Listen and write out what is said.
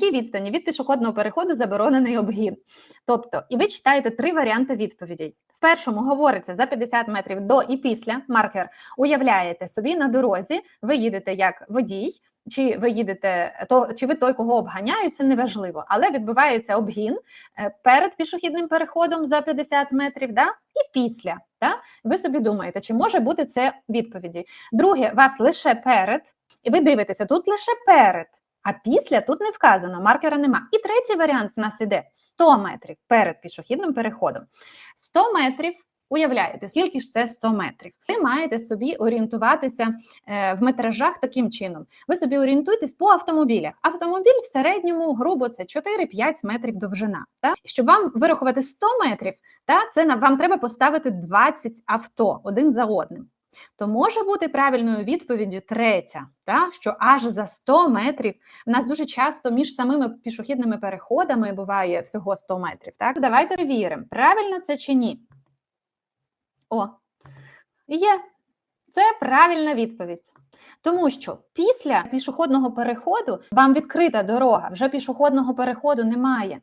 якій відстані від пішохідного переходу заборонений обгін? Тобто, і ви читаєте три варіанти відповідей. В першому говориться за 50 метрів до і після маркер. Уявляєте собі на дорозі, ви їдете як водій. Чи ви їдете, то чи ви той, кого обганяють, це неважливо, але відбувається обгін е, перед пішохідним переходом за 50 метрів, да, і після. Да? Ви собі думаєте, чи може бути це відповіді? Друге, вас лише перед, і ви дивитеся, тут лише перед, а після тут не вказано, маркера нема. І третій варіант в нас іде 100 метрів перед пішохідним переходом. 100 метрів. Уявляєте, скільки ж це 100 метрів? Ви маєте собі орієнтуватися е, в метражах таким чином. Ви собі орієнтуєтесь по автомобілях. Автомобіль в середньому, грубо, це 4-5 метрів довжина. Та? Щоб вам вирахувати 100 метрів, та, це вам треба поставити 20 авто один за одним. То може бути правильною відповіддю третя, та, що аж за 100 метрів в нас дуже часто між самими пішохідними переходами буває всього 100 метрів. Так, давайте перевіримо, правильно це чи ні. О, є. Це правильна відповідь. Тому що після пішохідного переходу вам відкрита дорога, вже пішохідного переходу немає.